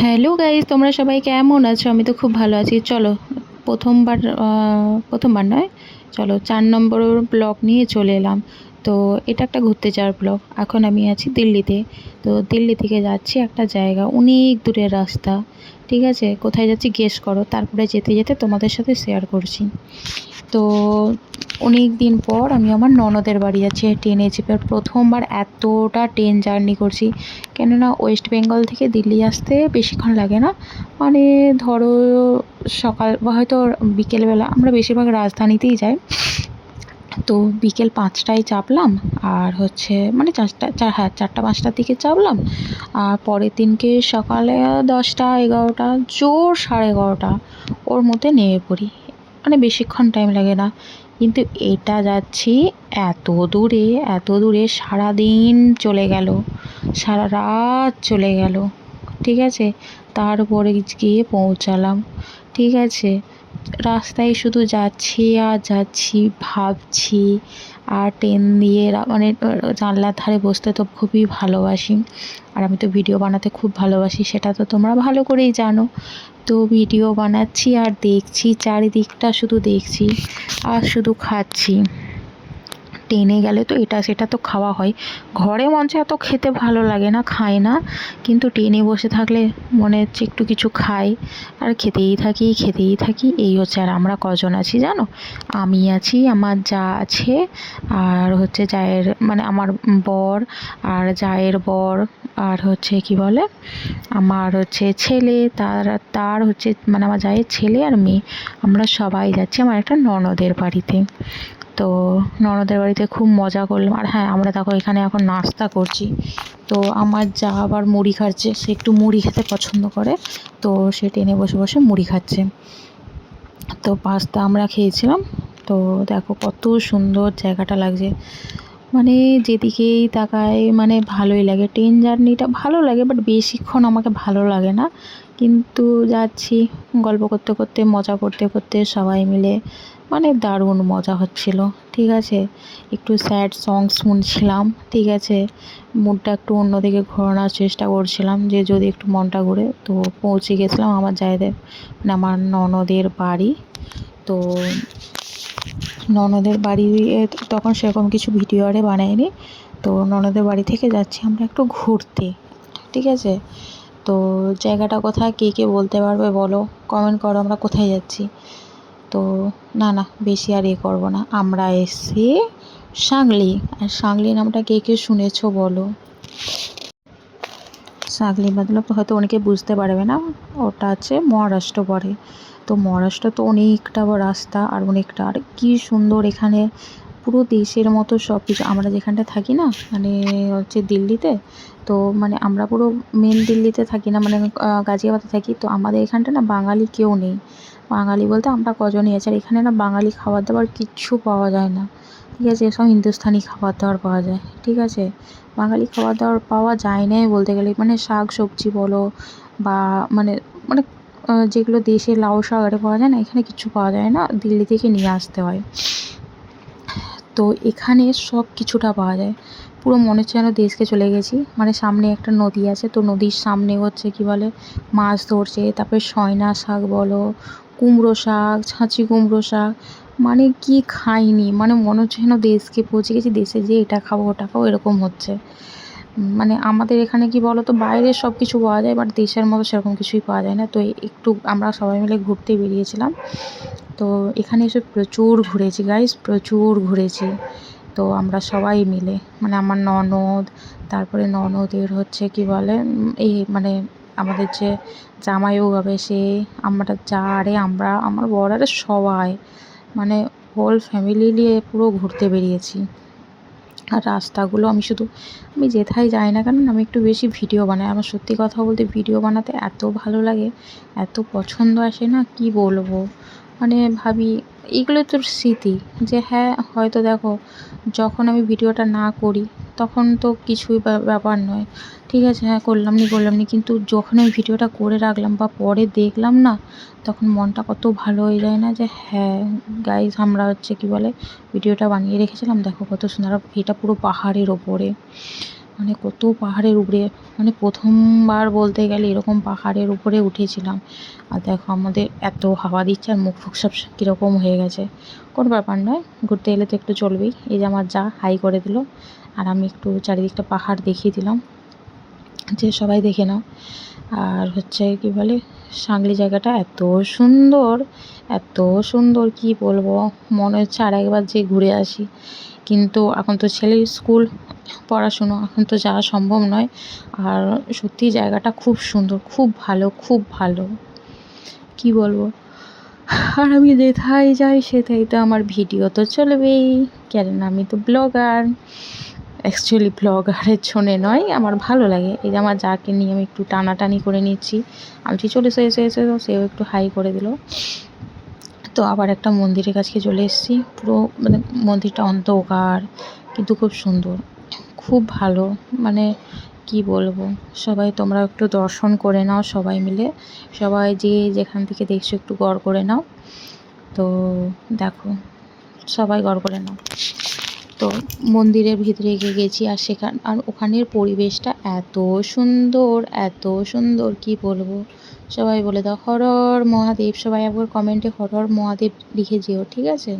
Hello guys তোমরা সবাই কেমন আছো? আমি তো খুব ভালো আছি। চলো, প্রথমবার প্রথমবার নয়, চলো চার নম্বর ব্লক নিয়ে চলে এলাম। তো এটা একটা ঘুরতে যাওয়ার ব্লক এখন আমি আছি দিল্লিতে। তো দিল্লি থেকে যাচ্ছি একটা জায়গা, অনেক দূরের রাস্তা, ঠিক আছে? কোথায় যাচ্ছি গেস করো। তারপরে যেতে যেতে তোমাদের সাথে শেয়ার করছি। তো অনেক দিন পর আমি আমার ননদের বাড়ি যাচ্ছি, ট্রেনে চেপে প্রথমবার এতটা ট্রেন জার্নি করছি। কেননা ওয়েস্ট বেঙ্গল থেকে দিল্লি আসতে বেশিক্ষণ লাগে না। মানে ধরো সকাল বা হয়তো বিকেলবেলা, আমরা বেশিরভাগ রাজধানীতেই যাই। তো বিকেল পাঁচটায় চাপলাম আর হচ্ছে মানে চারটা, চার হ্যাঁ চারটা, পাঁচটার দিকে চাপলাম। আর পরের দিনকে সকালে দশটা, এগারোটা, জোর সাড়ে এগারোটা ওর মধ্যে নেমে পড়ি। মানে বেশিক্ষণ টাইম লাগে না। কিন্তু এটা যাচ্ছি এত দূরে এত দূরে সারাদিন চলে গেল, সারা রাত চলে গেল, ঠিক আছে? তারপরে গিয়ে পৌঁছালাম, ঠিক আছে? রাস্তায় শুধু যাচ্ছি আর যাচ্ছি, ভাবছি আর ট্রেন দিয়ে মানে জানলার ধারে বসতে তো খুবই ভালোবাসি। আর আমি তো ভিডিও বানাতে খুব ভালোবাসি, সেটা তো তোমরা ভালো করেই জানো। তো ভিডিও বানাচ্ছি আর দেখছি, চারিদিকটা শুধু দেখছি আর শুধু খাচ্ছি। ট্রেনে গেলে তো এটা সেটা তো খাওয়া হয়। ঘরে মঞ্চে এত খেতে ভালো লাগে না, খায় না। কিন্তু ট্রেনে বসে থাকলে মনে হচ্ছে একটু কিছু খাই। আর খেতেই থাকি খেতেই থাকি, এই হচ্ছে আর আমরা কজন আছি জানো? আমি আছি, আমার যা আছে, আর হচ্ছে জায়ের মানে আমার বর, আর জায়ের বর, আর হচ্ছে কি বলে? আমার হচ্ছে ছেলে, তার তার হচ্ছে মানে আমার জায়ের ছেলে আর মেয়ে। আমরা সবাই যাচ্ছি আমার একটা ননদের বাড়িতে। তো ননদের বাড়িতে খুব মজা করলাম। আর হ্যাঁ আমরা দেখো এখানে এখন নাস্তা করছি। তো আমার যা আবার মুড়ি খাচ্ছে, সে একটু মুড়ি খেতে পছন্দ করে। তো সে টেনে বসে বসে মুড়ি খাচ্ছে। তো পাস্তা আমরা খেয়েছিলাম। তো দেখো কত সুন্দর জায়গাটা লাগছে। মানে যেদিকেই তাকাই মানে ভালোই লাগে। ট্রেন জার্নিটা ভালো লাগে বাট বেশিক্ষণ আমাকে ভালো লাগে না। কিন্তু যাচ্ছি, গল্প করতে করতে, মজা করতে করতে সবাই মিলে মানে দারুণ মজা হচ্ছিল, ঠিক আছে? একটু স্যাড সং শুনছিলাম, ঠিক আছে? মুডটা একটু অন্যদিকে ঘোরানোর চেষ্টা করছিলাম, যে যদি একটু মনটা ঘুরে, তো পৌঁছে গেছিলাম আমার জায়দের মানে আমার ননদের বাড়ি। তো ননদের বাড়ি তখন সেরকম কিছু ভিডিও আরে বানাইনি তো ননদের বাড়ি থেকে যাচ্ছি আমরা একটু ঘুরতে, ঠিক আছে? তো জায়গাটা কোথায়, কে কে বলতে পারবে বলো? কমেন্ট করো আমরা কোথায় যাচ্ছি। তো না না, বেশি আর এ করব না। আমরা এসছি সাংলি। আর সাংলি নামটা কে কে শুনেছো বলো? সাগলি মতলব হয়তো অনেকে বুঝতে পারবে না। ওটা আছে মহারাষ্ট্র পড়ে তো মহারাষ্ট্র তো অনেকটা রাস্তা আর অনেকটা। আর কি সুন্দর এখানে পুরো দেশের মতো সব কিছু। আমরা যেখানটা থাকি না মানে হচ্ছে দিল্লিতে, তো মানে আমরা পুরো মেন দিল্লিতে থাকি না মানে গাজিয়াবাদে থাকি। তো আমাদের এখানটা না বাঙালি কেউ নেই। বাঙালি বলতে আমরা কজনই আছি। আর এখানে না বাঙালি খাবার দাবার কিচ্ছু পাওয়া যায় না। ঠিক আছে, সব হিন্দুস্থানি খাবার দাবার পাওয়া যায়। ঠিক আছে, বাঙালি খাবার দাবার পাওয়া যায় নাই বলতে গেলে। মানে শাক সবজি বলো বা মানে মানে যেগুলো দেশে লাউ আরে পাওয়া যায় না, এখানে কিছু পাওয়া যায় না, দিল্লি থেকে নিয়ে আসতে হয়। তো এখানে সব কিছুটা পাওয়া যায়। পুরো মনে হচ্ছে যেন দেশকে চলে গেছি। মানে সামনে একটা নদী আছে, তো নদীর সামনে হচ্ছে কি বলে, মাছ ধরছে, তারপরে সয়না শাক বলো, কুমড়ো শাক, ছাঁচি কুমড়ো শাক মানে কি খাইনি? মানে মনে হচ্ছে যেন দেশকে পৌঁছে গেছি, দেশে যেয়ে এটা খাব, ওটা খাব, এরকম হচ্ছে। মানে আমাদের এখানে কি বলো তো বাইরে সব কিছু পাওয়া যায় বাট দেশের মতো সেরকম কিছুই পাওয়া যায় না। তো একটু আমরা সবাই মিলে ঘুরতে বেরিয়েছিলাম। তো এখানে এসে প্রচুর ঘুরেছি গাইস প্রচুর ঘুরেছি। তো আমরা সবাই মিলে মানে আমার ননদ, তারপরে ননদের হচ্ছে কি বলে, এই মানে আমাদের যে জামাইও হবে, সে, আমরা যা আরে আমরা, আমার বর আরে সবাই মানে হোল ফ্যামিলি নিয়ে পুরো ঘুরতে বেরিয়েছি। আর রাস্তাগুলো আমি শুধু, আমি যেথায় যাই না কেন, আমি একটু বেশি ভিডিও বানাই। আমার সত্যি কথা বলতে ভিডিও বানাতে এত ভালো লাগে, এত পছন্দ আসে না, কি বলব? মানে ভাবি এগুলো তোর স্মৃতি যে হ্যাঁ হয়তো দেখো, যখন আমি ভিডিওটা না করি, তখন তো কিছুই ব্যা- ব্যাপার নয়। ঠিক আছে হ্যাঁ করলাম নি করলাম নি, কিন্তু যখন আমি ভিডিওটা করে রাখলাম বা পরে দেখলাম না, তখন মনটা কত ভালো হয়ে যায় না যে হ্যাঁ গাইজ আমরা হচ্ছে কি বলে, ভিডিওটা বানিয়ে রেখেছিলাম, দেখো কত সুন্দর, এটা পুরো পাহাড়ের ওপরে। মানে কত পাহাড়ের উপরে মানে প্রথমবার বলতে গেলে এরকম পাহাড়ের উপরে উঠেছিলাম। আর দেখো আমাদের এত হাওয়া দিচ্ছে আর মুখ ফুক সব কীরকম হয়ে গেছে। কোনো ব্যাপার নয়, ঘুরতে এলে তো একটু চলবেই। এই যে আমার যা হাই করে দিল, আর আমি একটু চারিদিকটা পাহাড় দেখিয়ে দিলাম। যে সবাই দেখে নাও। আর হচ্ছে কি বলে, সাংলি জায়গাটা এত সুন্দর এত সুন্দর কি বলব? মনে হচ্ছে আর একবার যে ঘুরে আসি। কিন্তু এখন তো ছেলের স্কুল, পড়াশুনো এখন তো যাওয়া সম্ভব নয়। আর সত্যি জায়গাটা খুব সুন্দর, খুব ভালো খুব ভালো। কি বলব? আর আমি যেথায় যাই সেথায় তো আমার ভিডিও তো চলবেই। কেন আমি তো ব্লগার অ্যাকচুয়ালি ব্লগারের জন্যে নয়, আমার ভালো লাগে। এই যে আমার যাকে নিয়ে আমি একটু টানাটানি করে নিচ্ছি, আমি চলে এসে এসে এসে, সেও একটু হাই করে দিল। তো আবার একটা মন্দিরের কাছে চলে এসেছি। পুরো মানে মন্দিরটা অন্ধকার, কিন্তু খুব সুন্দর, খুব ভালো। মানে কি বলব, সবাই তোমরা একটু দর্শন করে নাও সবাই মিলে। সবাই যে যেখান থেকে দেখছ একটু গড় করে নাও। তো দেখো, সবাই গড় করে নাও। তো মন্দিরের ভিতরে এগিয়ে গেছি আর সেখান, আর ওখানের পরিবেশটা এত সুন্দর এত সুন্দর, কি বলব? সবাই বলে দাও, হরর মহাদেব সবাই একবার কমেন্টে হরর মহাদেব লিখে যেও, ঠিক আছে?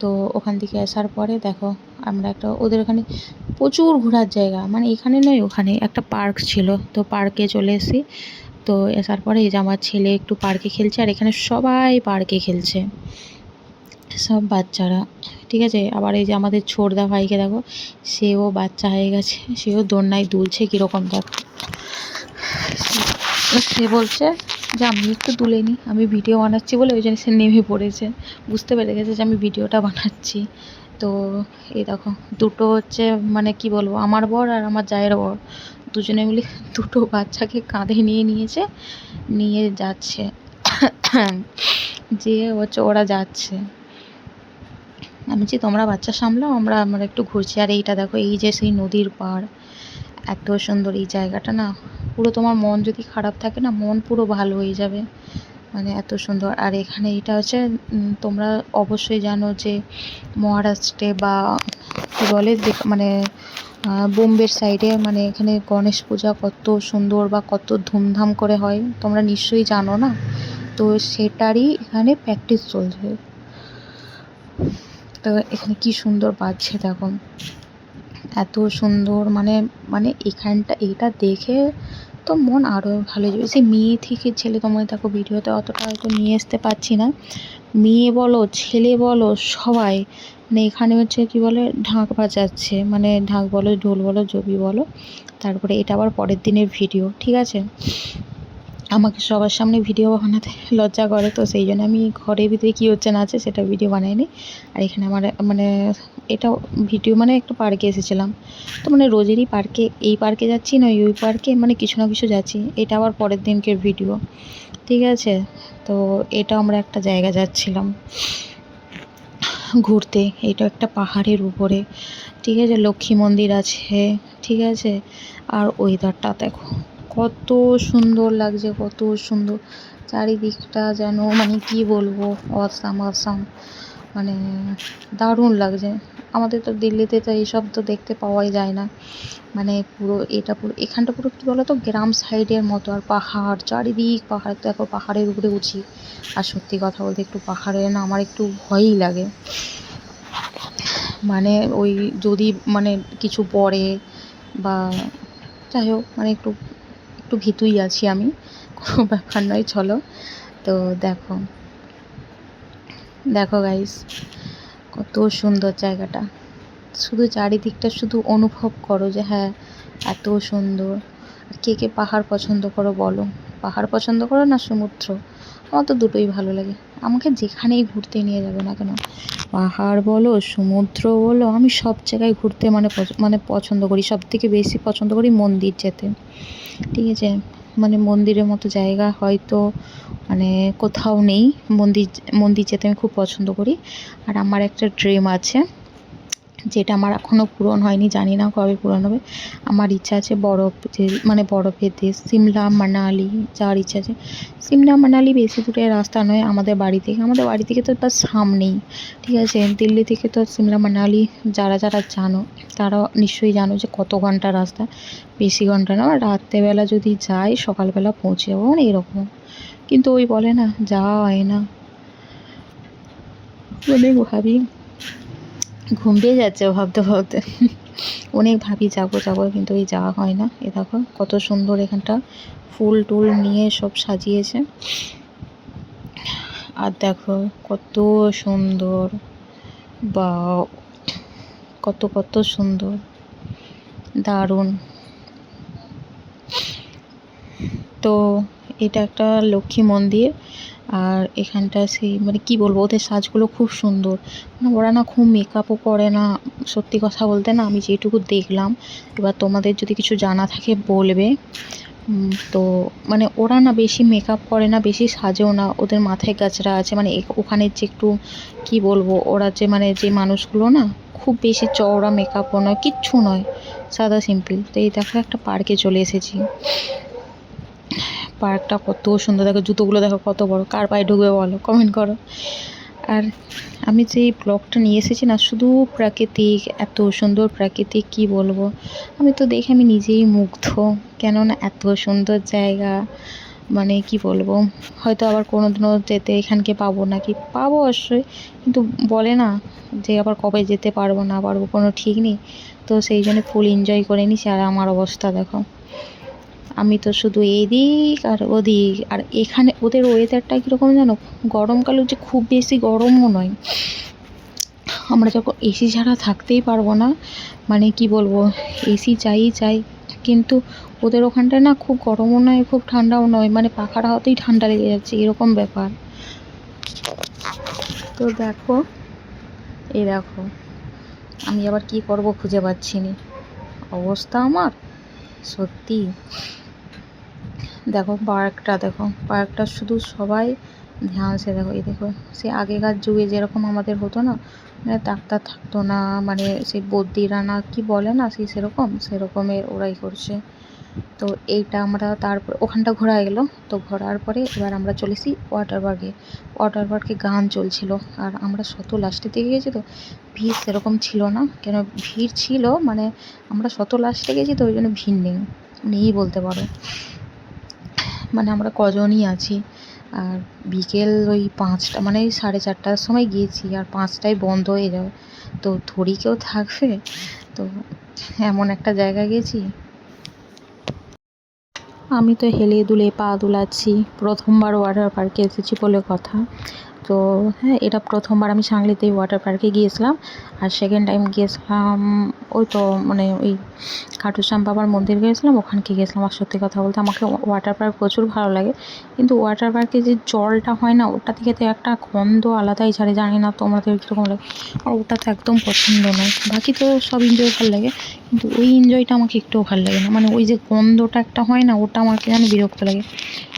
তো ওখান থেকে আসার পরে দেখো, আমরা একটা, ওদের ওখানে প্রচুর ঘোরার জায়গা মানে এখানে নয়, ওখানে একটা পার্ক ছিল, তো পার্কে চলে এসেছি। তো আসার পরে এই যে আমার ছেলে একটু পার্কে খেলছে, আর এখানে সবাই পার্কে খেলছে, সব বাচ্চারা। ঠিক আছে? আবার এই যে আমাদের ছোটদা ভাইকে দেখো, সেও বাচ্চা হয়ে গেছে, সেও দোলনায় দুলছে কীরকম দেখো। সে বলছে, যে, আমি একটু তুলে নিই আমি ভিডিও বানাচ্ছি বলে ওই জন্য সে নেমে পড়েছে। বুঝতে পেরে গেছে যে আমি ভিডিওটা বানাচ্ছি। তো এই দেখো, দুটো হচ্ছে মানে কি বলব, আমার বর আর আমার জায়ের বর। দুজনে মিলে দুটো বাচ্চাকে কাঁধে নিয়ে নিয়েছে, নিয়ে যাচ্ছে। যে হচ্ছে ওরা যাচ্ছে। আমি বলছি তোমরা বাচ্চা সামলাও, আমরা আমরা একটু ঘুরছি। আর এইটা দেখো, এই যে সেই নদীর পাড়, এত সুন্দর এই জায়গাটা না। পুরো তোমার মন যদি খারাপ থাকে না, মন পুরো ভালো হয়ে যাবে। মানে এত সুন্দর। আর এখানে এটা হচ্ছে তোমরা অবশ্যই জানো যে মহারাষ্ট্রে বা কী বলে মানে বোম্বের সাইডে মানে এখানে গণেশ পূজা কত সুন্দর বা কত ধুমধাম করে হয়। তোমরা নিশ্চয়ই জানো না? তো সেটারই এখানে প্র্যাকটিস চলছে। তো এখানে কি সুন্দর বাজছে দেখো। এত সুন্দর মানে মানে এখানটা এটা দেখে তো মন আরও ভালো যাবে। সেই মেয়ে থেকে ছেলে তোমায় দেখো ভিডিওতে অতটা হয়তো নিয়ে আসতে পারছি না। মেয়ে বলো, ছেলে বলো, সবাই মানে এখানে হচ্ছে কি বলে, ঢাক বাজাচ্ছে মানে ঢাক বলো, ঢোল বলো, জবি বলো, তারপরে এটা আবার পরের দিনের ভিডিও, ঠিক আছে? আমাকে সবার সামনে ভিডিও বানাতে লজ্জা করে, তো সেই জন্য আমি ঘরের ভিতরে কী হচ্ছে না আছে সেটা ভিডিও বানাইনি। আর এখানে আমার মানে এটা ভিডিও মানে একটু পার্কে এসেছিলাম। তো মানে রোজেরই পার্কে, এই পার্কে যাচ্ছি না, ওই পার্কে মানে কিছু না কিছু যাচ্ছি। এটা আবার পরের দিনকের ভিডিও। ঠিক আছে? তো এটা আমরা একটা জায়গা যাচ্ছিলাম। ঘুরতে, এটা একটা পাহাড়ের উপরে। ঠিক আছে? লক্ষ্মী মন্দির আছে। ঠিক আছে? আর ওয়েদারটা দেখো। কত সুন্দর লাগছে, কত সুন্দর। চারিদিকটা যেন মানে কি বলব, অসাম অসাম। মানে দারুণ লাগছে। আমাদের তো দিল্লিতে তো এইসব তো দেখতে পাওয়াই যায় না। মানে পুরো এটা পুরো, এখানটা পুরো কী বলো তো গ্রাম সাইডের মতো। আর পাহাড়, চারিদিক পাহাড় তো এখন পাহাড়ের উপরে উঠি আর সত্যি কথা বলতে একটু পাহাড়ে না আমার একটু ভয়ই লাগে। মানে ওই যদি মানে কিছু পড়ে বা যাই হোক মানে একটু একটু ভীতুই আছি আমি, কোনো ব্যাপার নয়, চলো। তো দেখো দেখো গাইস কত সুন্দর জায়গাটা। শুধু চারিদিকটা শুধু অনুভব করো যে হ্যাঁ এত সুন্দর। কে কে পাহাড় পছন্দ করো বলো। পাহাড় পছন্দ করো না সমুদ্র? আমার তো দুটোই ভালো লাগে। আমাকে যেখানেই ঘুরতে নিয়ে যাবে না কেন? পাহাড় বলো, সমুদ্র বলো, আমি সব জায়গায় ঘুরতে মানে মানে পছন্দ করি। সব থেকে বেশি পছন্দ করি মন্দির যেতে। ঠিক আছে মানে মন্দিরের মতো জায়গা হয়তো মানে কোথাও নেই। মন্দির মন্দির যেতে আমি খুব পছন্দ করি। আর আমার একটা ড্রিম আছে। যেটা আমার এখনও পূরণ হয়নি, জানি না কবে পূরণ হবে। আমার ইচ্ছা আছে বরফ, যে মানে বরফের দেশ, সিমলা, মানালি যাওয়ার ইচ্ছা আছে। সিমলা, মানালি বেশি দূরে রাস্তা নয়, আমাদের বাড়ি থেকে। আমাদের বাড়ি থেকে তো তার সামনেই, ঠিক আছে? দিল্লি থেকে তো সিমলা, মানালি, যারা যারা জানো তারা নিশ্চয়ই জানো যে কত ঘণ্টা রাস্তা। বেশি ঘণ্টা না রাত্রেবেলা যদি যাই, সকালবেলা পৌঁছে যাব মানে এরকম। কিন্তু ওই বলে না, যাওয়া হয় না। অনেক ভাবি ঘুম পেয়ে যাচ্ছে ভাবতে ভাবতে। অনেক ভাবি যাব যাব কিন্তু ওই যাওয়া হয় না। এ দেখো কত সুন্দর এখানটা। ফুল টুল নিয়ে সব সাজিয়েছে। আর দেখো কত সুন্দর। বা কত কত সুন্দর। দারুণ। তো এটা একটা লক্ষ্মী মন্দির। আর এখানটা সেই মানে কি বলব, ওদের সাজগুলো খুব সুন্দর। মানে ওরা না খুব মেকআপও করে না, সত্যি কথা বলতে না, আমি যেটুকু দেখলাম, এবার তোমাদের যদি কিছু জানা থাকে বলবে। তো মানে ওরা না বেশি মেকআপ করে না, বেশি সাজেও না, ওদের মাথায় গাছরা আছে মানে ওখানে যে একটু কি বলব, ওরা যে মানে যে মানুষগুলো না, খুব বেশি চওড়া মেকআপও নয়, কিচ্ছু নয়, সাদা সিম্পল তো এই দেখো একটা পার্কে চলে এসেছি। পার্কটা কত সুন্দর, দেখো জুতোগুলো দেখো কত বড়। কার পায়ে ঢুকবে বলো কমেন্ট করো। আর আমি যে ব্লগটা নিয়ে এসেছি না, শুধু প্রাকৃতিক, এত সুন্দর প্রাকৃতিক, কি বলব? আমি তো দেখে আমি নিজেই মুগ্ধ। কেননা এত সুন্দর জায়গা মানে কি বলব? হয়তো আবার কোনো দিনও যেতে এখানকে পাবো নাকি? পাবো অবশ্যই, কিন্তু বলে না যে আবার কবে যেতে পারব না, পারব কোনো ঠিক নেই। তো সেই জন্য ফুল এনজয় করে নিছি। আর আমার অবস্থা দেখো। আমি তো শুধু এদিক আর ওদিক। আর এখানে ওদের ওয়েদারটা কীরকম জানো? গরমকালেও যে খুব বেশি গরমও নয়। আমরা যখন এসি ছাড়া থাকতেই পারব না মানে কি বলব এসি চাই চাই। কিন্তু ওদের ওখানটায় না খুব গরমও নয়, খুব ঠান্ডাও নয় মানে পাখার হাওয়াতেই ঠান্ডা লেগে যাচ্ছে, এরকম ব্যাপার। তো দেখো, এই দেখো, আমি আবার কি করব খুঁজে পাচ্ছি না। অবস্থা আমার, সত্যি। দেখো পার্কটা দেখো। পার্কটা শুধু সবাই ধ্যান সে দেখো, এই দেখো, সে আগেকার যুগে যেরকম আমাদের হতো না মানে ডাক্তার থাকতো না মানে সেই বদ্যিরা না কি বলে না, সেই সেরকম সেরকমের ওরাই করছে। তো এইটা আমরা তারপর, ওখানটা ঘোরা গেলো। তো ঘোরার পরে এবার আমরা চলেছি ওয়াটার পার্কে। ওয়াটার পার্কে গান চলছিল, আর আমরা শত লাস্টের দিকে গেছি তো, ভিড় সেরকম ছিল না, কেন ভিড় ছিল মানে আমরা শত লাস্টে গেছি তো, ওই জন্য ভিড় নেই নেই বলতে পারো। মানে আমরা কজনই আছি। আর বিকেল ওই পাঁচটা মানে সাড়ে চারটার সময় গিয়েছি আর পাঁচটায় বন্ধ হয়ে যাবে। তো থরি কেউ থাকবে? তো এমন একটা জায়গা গেছি আমি তো হেলে দুলে পা দুলাচ্ছি। প্রথমবার ওয়াটার পার্কে এসেছি বলে কথা। তো হ্যাঁ এটা প্রথমবার আমি সাংলিতে ওয়াটার পার্কে গিয়েছিলাম। আর সেকেন্ড টাইম গিয়েছিলাম, ওই তো মানে ওই খাটুশ্যাম বাবার মন্দির গিয়েছিলাম ওখানকে গিয়েছিলাম। আর সত্যি কথা বলতে আমাকে ওয়াটার পার্ক প্রচুর ভালো লাগে। কিন্তু ওয়াটার পার্কে যে জলটা হয় না, ওটা থেকে তো একটা গন্ধ আলাদাই ছাড়ে, জানি না তোমাদের কীরকম লাগে। আর ওটা তো একদম পছন্দ নয়। বাকি তো সব এনজয় ভালো লাগে। কিন্তু ওই এনজয়টা আমাকে একটুও ভালো লাগে না। মানে ওই যে গন্ধটা একটা হয় না, ওটা আমাকে যেন বিরক্ত লাগে।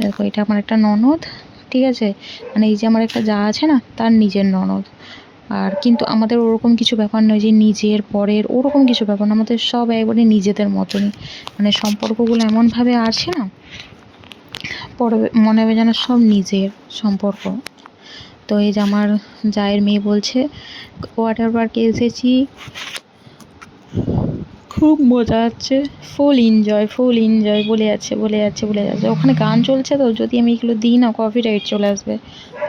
দেখো, এটা আমার একটা ননদ। ঠিক আছে? মানে এই যে আমার একটা যা আছে না, তার নিজের ননদ। আর কিন্তু আমাদের ওরকম কিছু ব্যাপার নয় যে নিজের, পরের, ওরকম কিছু ব্যাপার না আমাদের সব একবারে নিজেদের মতনই। মানে সম্পর্কগুলো এমনভাবে আছে না, পরে মনে হবে যেন সব নিজের সম্পর্ক। তো এই যে আমার জায়ের মেয়ে বলছে ওয়াটার পার্কে এসেছি খুব মজা হচ্ছে ফুল এনজয় ফুল এনজয় বলে যাচ্ছে বলে যাচ্ছে বলে যাচ্ছে ওখানে গান চলছে তো, যদি আমি এগুলো দিই না কপি রাইট চলে আসবে।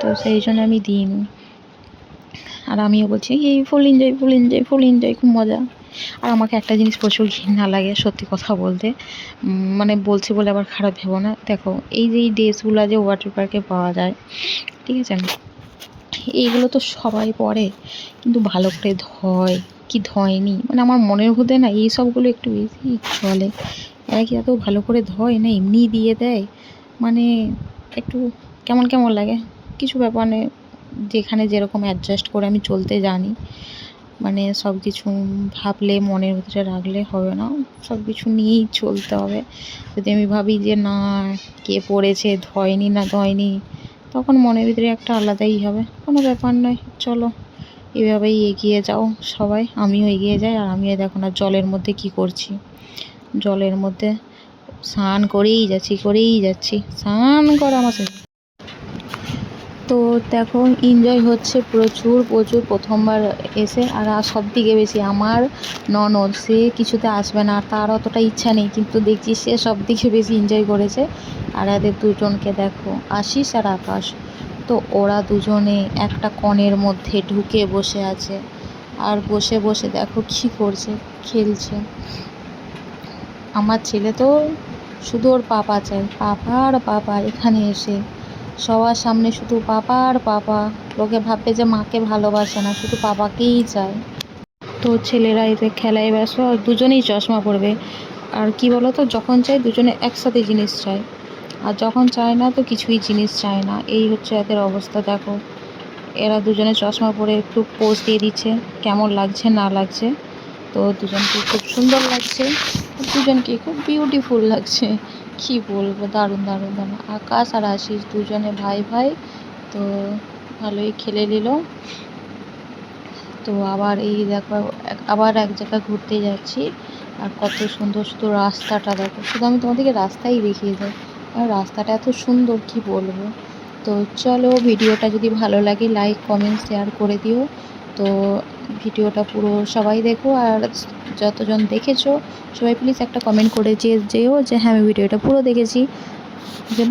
তো সেই জন্য আমি দিইনি আর আমিও বলছি, এই full enjoy full enjoy full enjoy খুব মজা। আর আমাকে একটা জিনিস প্রচুর ঘৃণা লাগে, সত্যি কথা বলতে। মানে বলছি বলে আবার খারাপ ভেবো না। দেখো, এই যে এই ড্রেসগুলো যে ওয়াটার পার্কে পাওয়া যায়, ঠিক আছে? এইগুলো তো সবাই পরে কিন্তু ভালো করে ধয়। কি ধয়নি? মানে আমার মনের মধ্যে না এই সবগুলো একটু বেশি চলে। এরা কি এত ভালো করে ধয় না এমনি দিয়ে দেয়? মানে একটু কেমন কেমন লাগে? কিছু ব্যাপার নেই যেখানে যেরকম অ্যাডজাস্ট করে আমি চলতে জানি। মানে সব কিছু ভাবলে, মনের ভিতরে রাখলে হবে না। সব কিছু নিয়েই চলতে হবে। যদি আমি ভাবি যে না, কে পড়েছে, ধয়নি না ধয়নি, তখন মনের ভিতরে একটা আলাদাই হবে। কোনো ব্যাপার নয়, চলো। এভাবেই এগিয়ে যাও সবাই। আমিও এগিয়ে যাই আর আমিও দেখো না জলের মধ্যে কি করছি। জলের মধ্যে স্নান করেই যাচ্ছি করেই যাচ্ছি। স্নান করা আমার তো দেখো এনজয় হচ্ছে প্রচুর প্রচুর প্রথমবার এসে। আর সব থেকে বেশি আমার ননদ, সে কিছুতে আসবে না তার অতটা ইচ্ছা নেই। কিন্তু দেখছি সে সব থেকে বেশি এনজয় করেছে। আর এদের দুজনকে দেখো, আশিস আর আকাশ। তো ওরা দুজনে একটা কনের মধ্যে ঢুকে বসে আছে। আর বসে বসে দেখো কী করছে, খেলছে। আমার ছেলে তো শুধু ওর পাপা চাই পাপা আর পাপা এখানে এসে। সবার সামনে শুধু পাপা আর পাপা। লোকে ভাববে যে মাকে ভালোবাসে না, শুধু পাপাকেই চায়। তো ছেলেরা এতে খেলায় ব্যস্ত, দুজনেই চশমা পরবে। আর কি বলো তো যখন চাই দুজনে একসাথে জিনিস চায়। আর যখন চায় না তো কিছুই জিনিস চায় না। এই হচ্ছে এদের অবস্থা, দেখো। এরা দুজনে চশমা পরে একটু পোজ দিয়ে দিচ্ছে, কেমন লাগছে, না লাগছে। তো দুজনকে খুব সুন্দর লাগছে, দুজনকে খুব বিউটিফুল লাগছে। কি বলব, দারুণ দারুণ দারুণ। আকাশ আর আশিস দুজনে ভাই ভাই। তো ভালোই খেলে নিল। তো আবার এই দেখো আবার এক জায়গায় ঘুরতে যাচ্ছি। আর কত সুন্দর সুন্দর রাস্তাটা দেখো। শুধু আমি তোমাদেরকে রাস্তাই দেখিয়ে যাই আর রাস্তাটা এত সুন্দর, কি বলব? তো চলো ভিডিওটা যদি ভালো লাগে লাইক কমেন্ট শেয়ার করে দিও। তো ভিডিওটা পুরো সবাই দেখো আর যতজন দেখেছ, সবাই প্লিজ একটা কমেন্ট করে যেও যে হ্যাঁ আমি ভিডিওটা পুরো দেখেছি। যে